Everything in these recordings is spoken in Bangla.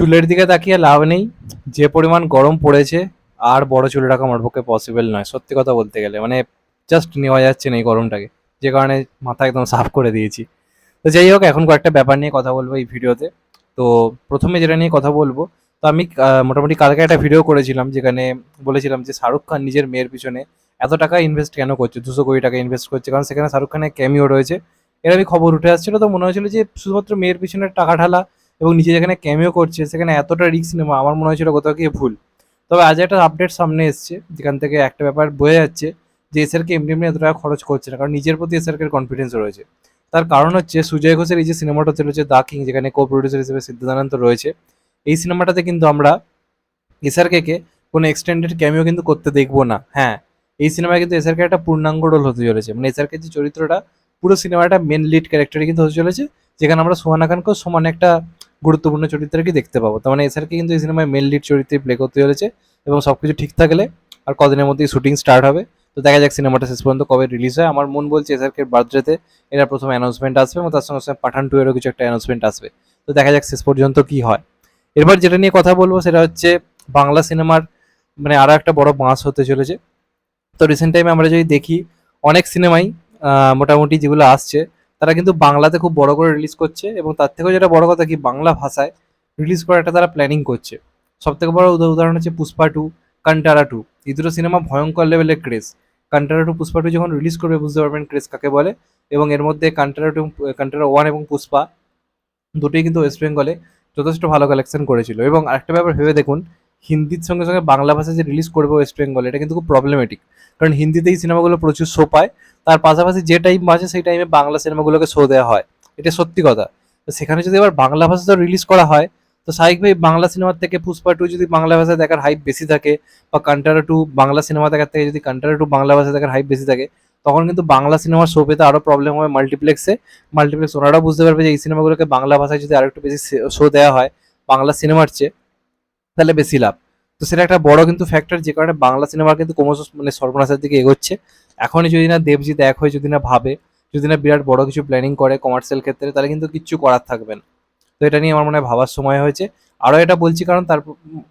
চুলের দিকে তাকিয়ে লাভ নেই। যে পরিমাণ গরম পড়েছে, আর বড় চুল রাখা আমার পক্ষে পসিবল নয়। সত্যি কথা বলতে গেলে মানে জাস্ট নেওয়া যাচ্ছে না এই গরমটাকে। যে কারণে মাথা একদম সাফ করে দিয়েছি। তো যাই হোক, এখন কয়েকটা ব্যাপার নিয়ে কথা বলব এই ভিডিওতে। তো প্রথমে যেটা নিয়ে কথা বলব, তো আমি মোটামুটি কালকে একটা ভিডিও করেছিলাম, যেখানে বলেছিলাম যে শাহরুখ খান নিজের মেয়ের পিছনে এত টাকা ইনভেস্ট কেন করছে? দুশো কোটি টাকা ইনভেস্ট করছে। কারণ সেখানে শাহরুখ খানের ক্যামিও রয়েছে। এর আমি খবর উঠে আসছিল, তো মনে হয়েছিল যে শুধুমাত্র মেয়ের পিছনে টাকা ঢালা এবং নিজে যেখানে ক্যামিও করছে, সেখানে এতটা রিস্ক নেওয়া আমার মনে হয়েছিল কোথাও গিয়ে ভুল। তবে আজ একটা আপডেট সামনে এসছে, যেখান থেকে একটা ব্যাপার বোঝা যাচ্ছে যে এসআরকে এমনি এমনি এত টাকা খরচ করছে না, কারণ নিজের প্রতি এসআরকে কনফিডেন্স রয়েছে। তার কারণ হচ্ছে সুজয় ঘোষের এই যে সিনেমাটা চলেছে দা কিং যেখানে কো প্রডিউসার হিসেবে সিদ্ধান্ত রয়েছে। এই সিনেমাটাতে কিন্তু আমরা এসআরকে কোনো এক্সটেন্ডেড ক্যামিও কিন্তু করতে দেখব না। হ্যাঁ এই সিনেমায় কিন্তু এসআরকে একটা পূর্ণাঙ্গ রোল হতে চলেছে। মানে এসআরকে যে চরিত্রটা, পুরো সিনেমাটা মেন লিড ক্যারেক্টারে কিন্তু হতে চলেছে, যেখানে আমরা সোহানা খানকেও সমান একটা গুরুত্বপূর্ণ চরিত্রে কি দেখতে পাবো। তার মানে এসআরকে কিন্তু এই সিনেমায় মেন লিড চরিত্রে প্লে করতে চলেছে এবং সবকিছু ঠিক থাকলে আর কদিনের মধ্যেই শুটিং স্টার্ট হবে। তো দেখা যাক সিনেমাটা শেষ পর্যন্ত কবে রিলিজ হয়। আমার মন বলছে এসআরকে বার্থডেতে এরা প্রথম অ্যানাউন্সমেন্ট আসবে এবং তার সঙ্গে সঙ্গে পাঠান টু এরও কিছু একটা অ্যানাউন্সমেন্ট আসবে। তো দেখা যাক শেষ পর্যন্ত কি হয়। এরপর যেটা নিয়ে কথা বলব সেটা হচ্ছে বাংলা সিনেমার মানে আরও একটা বড় বাঁশ হতে চলেছে। তো রিসেন্ট টাইমে আমরা যদি দেখি, অনেক সিনেমাই মোটামুটি যেগুলো আসছে তারা কিন্তু বাংলাতে খুব বড় করে রিলিজ করছে এবং তার থেকেও যেটা বড় কথা কি বাংলা ভাষায় রিলিজ করার একটা তারা প্ল্যানিং করছে। সব থেকে বড় উদাহরণ হচ্ছে পুষ্পা টু কান্টারা টু এই দুটো সিনেমা ভয়ঙ্কর লেভেলের craze Kantara two Pushpa two যখন রিলিজ করবে বুঝতে পারবেন ক্রেজ কাকে বলে এবং এর মধ্যে কান্টারা টু কান্টারা ওয়ান এবং পুষ্পা দুটোই কিন্তু ওয়েস্ট বেঙ্গলে যথেষ্ট ভালো কালেকশন করেছিল। এবং আরেকটা ব্যাপার ভেবে দেখুন হিন্দির সঙ্গে সঙ্গে বাংলা ভাষা যে রিলিজ করবে ওয়েস্ট বেঙ্গলে এটা কিন্তু খুব প্রবলেমেটিক কারণ হিন্দিতেই সিনেমাগুলো প্রচুর শো পায়। তার পাশাপাশি যে টাইম আছে সেই টাইমে বাংলা সিনেমাগুলোকে শো দেওয়া হয়। এটা সত্যি কথা। তো সেখানে যদি এবার বাংলা ভাষাতেও রিলিজ করা হয়, তো স্বাভাবিকভাবে বাংলা সিনেমার থেকে পুষ্পা টু যদি বাংলা ভাষায় দেখার হাইপ বেশি থাকে, বা কান্টারা টু বাংলা সিনেমা দেখার থেকে যদি কান্টারা টু বাংলা ভাষায় দেখার হাইপ বেশি থাকে, তখন কিন্তু বাংলা সিনেমার শো পেতে আরও প্রবলেম হবে মাল্টিপ্লেক্সে মাল্টিপ্লেক্স ওনারাও বুঝতে পারবে যে এই সিনেমাগুলোকে বাংলা ভাষায় যদি আরেকটু বেশি শো দেওয়া হয়, বাংলা সিনেমার চেয়ে। তাহলে বেশি লাভ। তো সেটা একটা বড় কিন্তু ফ্যাক্টর যে কারণে বাংলা সিনেমা কিন্তু ক্রমশ মানে সর্বনাশের দিকে এগোচ্ছে। এখনই যদি না দেবজিৎ এক হয়ে যদি না ভাবে, যদি না বিরাট বড় কিছু প্ল্যানিং করে কমার্শিয়াল ক্ষেত্রে, তাহলে কিন্তু কিচ্ছু করার থাকবে না। তো এটা নিয়ে আমার মনে হয় ভাবার সময় হয়েছে। আরও এটা বলছি কারণ তার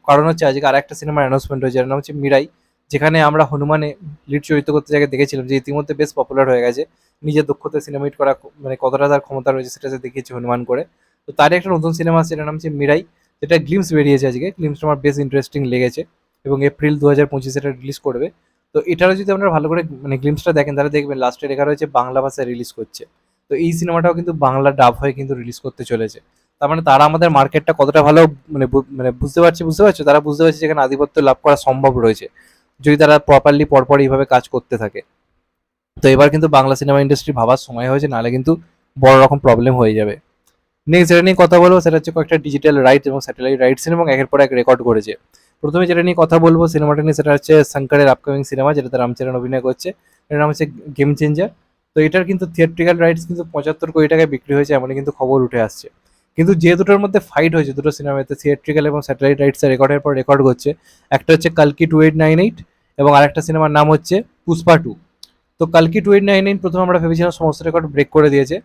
কারণ হচ্ছে আজকে আর একটা সিনেমার অ্যানাউন্সমেন্ট হয়েছে এর নাম হচ্ছে মিরাই, যেখানে আমরা হনুমানে লিড চরিত্র করতে জায়গায় দেখেছিলাম, যে ইতিমধ্যে বেশ পপুলার হয়ে গেছে। নিজের দক্ষতা সিনেমা হিট করা মানে কতটা তার ক্ষমতা রয়েছে সেটা দেখিয়েছে হনুমান করে। তো তারই একটা নতুন সিনেমা আছে এটার নাম হচ্ছে মিরাই। যেটা গ্লিমস বেরিয়েছে আজকে গ্লিমসটা আমার বেশ ইন্টারেস্টিং লেগেছে এবং এপ্রিল দু হাজার পঁচিশে এটা রিলিজ করবে। তো এটারও যদি আপনারা ভালো করে মানে গ্লিমসটা দেখেন, তাহলে দেখবেন লাস্টে লেখা রয়েছে বাংলা ভাষায় রিলিজ করছে। তো এই সিনেমাটাও কিন্তু বাংলা ডাব হয়ে কিন্তু রিলিজ করতে চলেছে। তার মানে তারা আমাদের মার্কেটটা কতটা ভালো মানে মানে বুঝতে পারছে, বুঝতে পারছ? তারা বুঝতে পারছে যেখানে আধিপত্য লাভ করা সম্ভব রয়েছে। যদি তারা প্রপারলি পরপর এইভাবে কাজ করতে থাকে। তো এবার কিন্তু বাংলা সিনেমা ইন্ডাস্ট্রি ভাবার সময় হয়েছে, নাহলে কিন্তু বড় রকম প্রবলেম হয়ে যাবে। নেক্সট যেটা নিয়ে কথা বলব সেটা হচ্ছে কয়েকটা ডিজিটাল রাইটস এবং স্যাটেলাইট রাইটস এবং একের পর এক রেকর্ড করেছে। প্রথমে যেটা নিয়ে কথা বলব সিনেমাটা নিয়ে সেটা হচ্ছে শঙ্করের আপকামিং সিনেমা যেটাতে রামচরণ অভিনয় করছে। এটার নাম হচ্ছে গেম চেঞ্জার তো এটার কিন্তু থিয়েট্রিক্যাল রাইটস কিন্তু পঁচাত্তর কোটি টাকায় বিক্রি হয়েছে এমনই কিন্তু খবর উঠে আসছে। কিন্তু যে দুটোর মধ্যে ফাইট হয়েছে, দুটো সিনেমাতে থিয়েট্রিক্যাল এবং স্যাটেলাইট রাইটস রেকর্ডের পর রেকর্ড করছে। একটা হচ্ছে কালকি টু এইট নাইন এইট এবং আরেকটা সিনেমার নাম হচ্ছে পুষ্পা টু তো কালকি টু এইট নাইন এইট প্রথমে আমরা ভেবেছিলাম সমস্ত রেকর্ড ব্রেক করে দিয়েছে।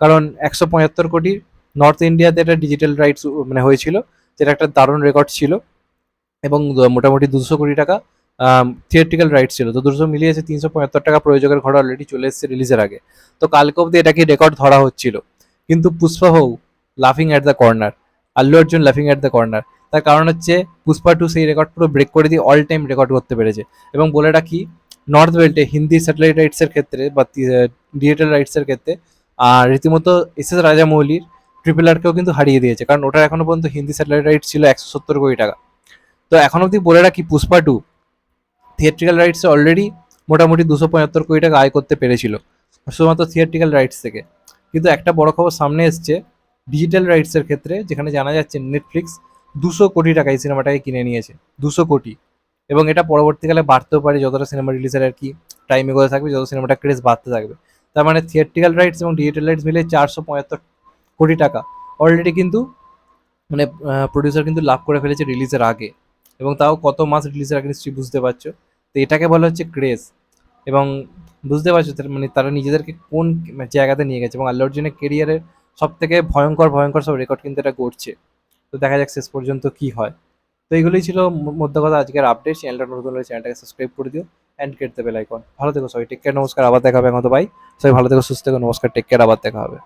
কারণ একশো পঁচাত্তর কোটি নর্থ ইন্ডিয়াতে একটা ডিজিটাল রাইটস মানে হয়েছিল, যেটা একটা দারুণ রেকর্ড ছিল, এবং মোটামুটি দুশো কোটি টাকা থিয়েট্রিক্যাল রাইটস ছিল। তো দুশো মিলিয়েছে তিনশো পঁয়াত্তর টাকা প্রয়োজকের ঘর অলরেডি চলে এসেছে রিলিজের আগে। তো কালকে অব্দি এটাকে রেকর্ড ধরা হচ্ছিল? কিন্তু পুষ্পা হৌ লাফিং at the corner Allu Arjun লাফিং অ্যাট দ্য কর্নার তার কারণ হচ্ছে পুষ্পা টু সেই রেকর্ড পুরো ব্রেক করে দিয়ে অল টাইম রেকর্ড করতে পেরেছে। এবং বলে রাখি নর্থ বেল্টে হিন্দি স্যাটেলাইট রাইটসের ক্ষেত্রে বা ডিজিটাল রাইটসের ক্ষেত্রে আর রীতিমতো এস এস রাজামৌলির ট্রিপল আরকেও কিন্তু হারিয়ে দিয়েছে। কারণ ওটার এখনও পর্যন্ত হিন্দি স্যাটেলাইট রাইটস ছিল একশো সত্তর কোটি টাকা। তো এখন অবধি বলে রাখি, পুষ্পা টু থিয়েট্রিক্যাল রাইটসে অলরেডি মোটামুটি দুশো পঁয়াত্তর কোটি টাকা আয় করতে পেরেছিল। শুধুমাত্র থিয়েট্রিক্যাল রাইটস থেকে। কিন্তু একটা বড় খবর সামনে এসছে ডিজিটাল রাইটসের ক্ষেত্রে, যেখানে জানা যাচ্ছে নেটফ্লিক্স দুশো কোটি টাকা এই সিনেমাটাকে কিনে নিয়েছে। দুশো কোটি। এবং এটা পরবর্তীকালে বাড়তেও পারে, যতটা সিনেমা রিলিজের আর কি টাইম এগোতে থাকবে, যত সিনেমাটা ক্রেজ বাড়তে থাকবে। তার মানে থিয়েট্রিক্যাল রাইটস এবং ডিজিটাল রাইটস মিলে চারশো পঁয়াত্তর কোটি টাকা। অলরেডি কিন্তু মানে প্রডিউসার কিন্তু লাভ করে ফেলেছে রিলিজের আগে। এবং তাও কত মাস রিলিজের আগে নিশ্চয়ই বুঝতে পারছ? তো এটাকে বলা হচ্ছে ক্রেজ এবং বুঝতে পারছ মানে তারা নিজেদেরকে কোন জায়গাতে নিয়ে গেছে? এবং আল্লু অর্জুনের কেরিয়ারের সব থেকে ভয়ঙ্কর ভয়ঙ্কর সব রেকর্ড কিন্তু এটা করছে তো দেখা যাক শেষ পর্যন্ত কি হয়। তো এইগুলোই ছিল মধ্য কথা আজকের আপডেট চ্যানেলটা নতুন হলে চ্যানেলটাকে সাবস্ক্রাইব করে দিও অ্যান্ড কেট দেবে লাইকন ভালো থেকো সবাই। টেক কেয়ার নমস্কার। আবার দেখা হবে মতো ভাই সবাই ভালো থেকো, সুস্থ থেকো। নমস্কার। টেক কেয়ার আবার দেখা হবে।